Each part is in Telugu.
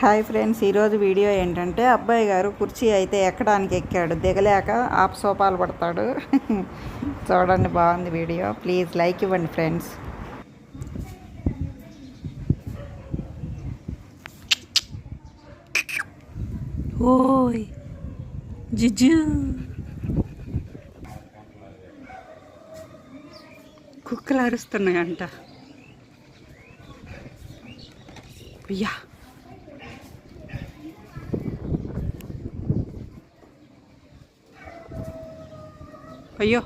హాయ్ ఫ్రెండ్స్ ఈరోజు వీడియో ఏంటంటే అబ్బాయి గారు కుర్చీ అయితే ఎక్కడానికి ఎక్కాడు దిగలేక ఆప్ సోపాలు పడతాడు. చూడండి బాగుంది వీడియో. ప్లీజ్ లైక్ ఇవ్వండి ఫ్రెండ్స్. ఓయ్ జిజు. కుక్కలు అరుస్తున్నాయంట. అయ్యా. అయ్యో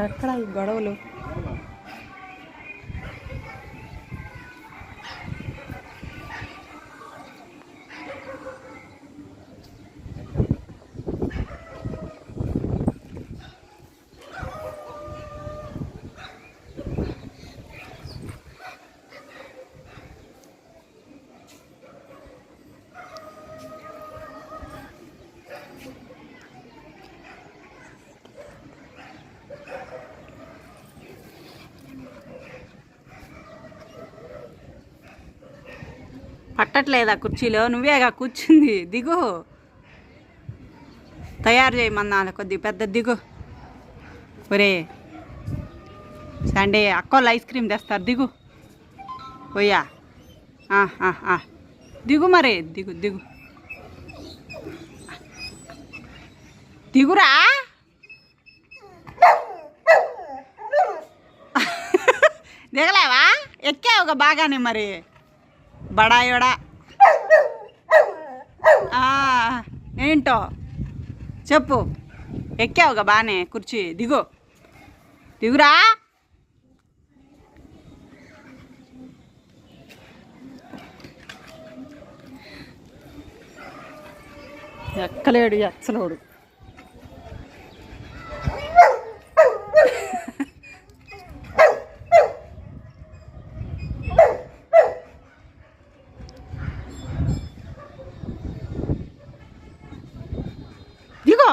ఎక్కడ ఈ గొడవలు పట్టట్లేదా కుర్చీలో? నువ్వేగా కూర్చుంది? దిగు. తయారు చేయమన్నాను కొద్ది పెద్ద దిగు. ఒరే సండే అక్కోళ్ళు ఐస్ క్రీమ్ తెస్తారు దిగు. పోయా ఆ, ఆ, దిగు మరి. దిగు దిగు. దిగురా. దిగలేవా? ఎక్కావుగా బాగానే మరి. బడాయోడా. ఏంటో? చెప్పు. ఎక్కావుగా బాగానే కుర్చీ. దిగు. దిగురా. ఎక్కలేడు ఎచ్చలోడు దిగో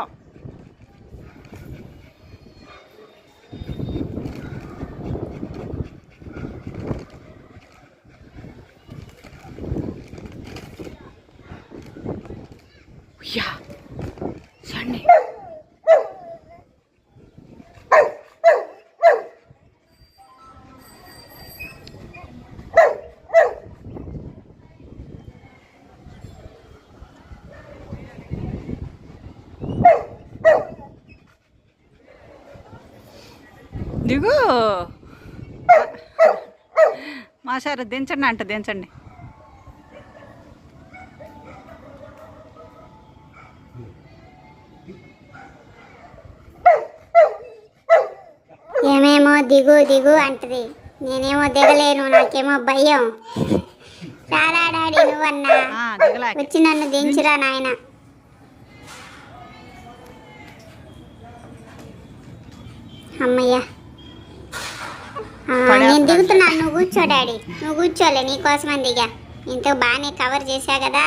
యా. సండే దిగు. మా సార్ దించండి అంట దించండి. ఏమేమో దిగు దిగు అంటది. నేనేమో దిగలేను నాకేమో భయం. రారా డాడీ నువ్వన్నా? వచ్చి నన్ను దించురా నాయన. అమ్మయ్యా. నేను దిగుతున్నాను నువ్వు కూర్చో డాడీ. నువ్వు కూర్చోలే నీకోసమని దిగా. ఇంత బాగానే కవర్ చేశా కదా.